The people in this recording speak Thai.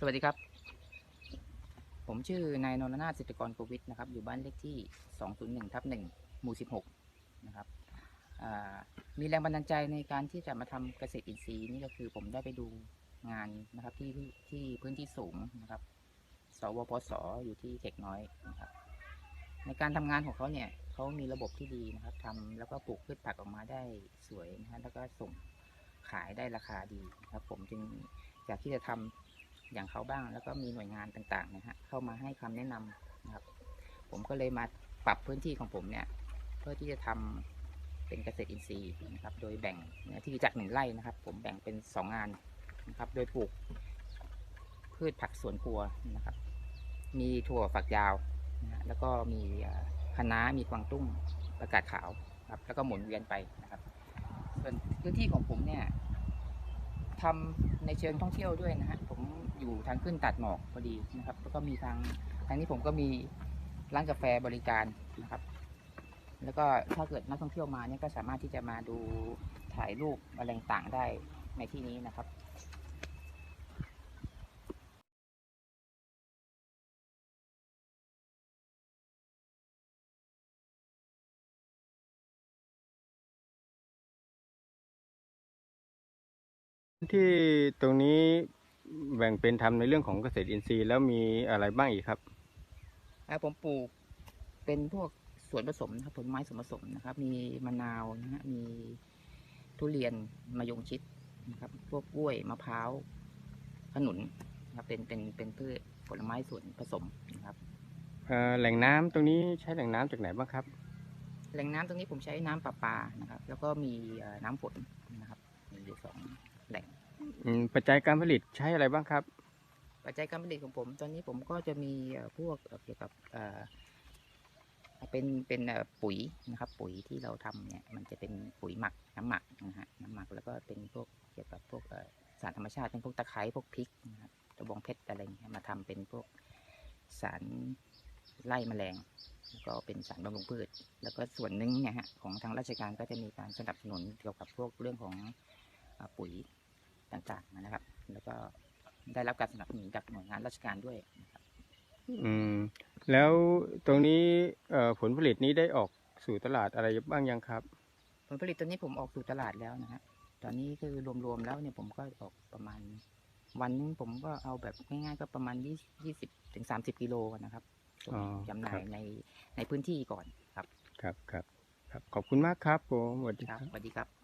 สวัสดีครับ ผมชื่อนายนรนาถสิทธิกรโกวิทนะครับ อยู่บ้านเลขที่ 201ทับ1หมู่ 16 นะครับมีแรงบันดาลใจในการที่จะมาทำเกษตรอินทรีย์นี่ก็คือผมได้ไปดูงานนะครับที่ที่พื้นที่สูงนะครับ สวพศอยู่ที่เขกน้อยนะครับ ในการทำงานของเขาเนี่ยเขามีระบบที่ดีนะครับทำแล้วก็ปลูกพืชผักออกมาได้สวยนะฮะแล้วก็ส่งขายได้ราคาดีนะครับ ผมจึงอยากที่จะทำ อย่างเขาบ้าง แล้วก็มีหน่วยงานต่างๆนะฮะเข้ามาให้คำแนะนำนะครับ ผมก็เลยมาปรับพื้นที่ของผมเนี่ย เพื่อที่จะทำเป็นเกษตรอินทรีย์นะครับ โดยแบ่งเนื้อที่จากหนึ่งไร่นะครับ ผมแบ่งเป็นสองงานนะครับ โดยปลูก พืชผักสวนครัวนะครับ มีถั่วฝักยาวนะแล้วก็มีคะน้ามีกวางตุ้งประกาศขาวครับ แล้วก็หมุนเวียนไปนะครับ ส่วนพื้นที่ของผมเนี่ยทำในเชิงท่องเที่ยวด้วยนะฮะ อยู่ทางขึ้นตัดหมอกพอดีนะครับ แล้วก็มีทางทางนี้ผมก็มีร้านกาแฟบริการนะครับ แล้วก็ถ้าเกิดนักท่องเที่ยวมาเนี่ยก็สามารถที่จะมาดูถ่ายรูปอะไรต่างได้ในที่นี้นะครับที่ตรงนี้ แบ่งเป็นทำในเรื่องของเกษตรอินทรีย์แล้วมีอะไรบ้างอีกครับอ่าผมปลูกเป็นพวกส่วนผสมนะครับผลไม้ส่วนผสมนะครับ มีมะนาวนะฮะมีทุเรียนมะยงชิดนะครับ พวกกล้วยมะพร้าวขนุนนะครับเป็นเป็นเป็นพืชผลไม้ส่วนผสมนะครับเอ่อแหล่งน้ำตรงนี้ใช้แหล่งน้ำจากไหนบ้างครับ แหล่งน้ำตรงนี้ผมใช้น้ำประปานะครับ แล้วก็มีเอ่อน้ำฝนนะครับมีอยู่สองแหล่ง อืม ปัจจัยการผลิตใช้อะไรบ้างครับ ปัจจัยการผลิตของผม ตอนนี้ผมก็จะมีพวกเกี่ยวกับเป็นเป็นปุ๋ยนะครับ ปุ๋ยที่เราทำเนี่ยมันจะเป็นปุ๋ยหมักน้ำหมักนะฮะน้ำหมักแล้วก็เป็นพวกเกี่ยวกับพวกสารธรรมชาติเป็นพวกตะไคร้พวกพริกนะครับตะบองเพชรอะไรเงี้ยมาทำเป็นพวกสารไล่แมลงแล้วก็เป็นสารบำรุงพืช แล้วก็ส่วนหนึ่งเนี่ยฮะของทางราชการก็จะมีการสนับสนุนเกี่ยวกับพวกเรื่องของปุ๋ย ต่างๆนะครับ แล้วก็ได้รับการสนับสนุนจากหน่วยงานราชการด้วยนะครับอืมแล้วตรงนี้เอ่อผลผลิตนี้ได้ออกสู่ตลาดอะไรบ้างยังครับ ผลผลิตตอนนี้ผมออกสู่ตลาดแล้วนะฮะตอนนี้คือรวมๆแล้วเนี่ยผมก็ออกประมาณ วันหนึงผมก็เอาแบบง่ายๆก็ประมาณยี่สิบถึงสามสิบกิโลนะครับส่งอ๋อจำหน่าครัยบในในพื้นที่ก่อนครับ ครับครับครับขอบคุณมากครับผมสวัสดีครับครับสวัสดีครับ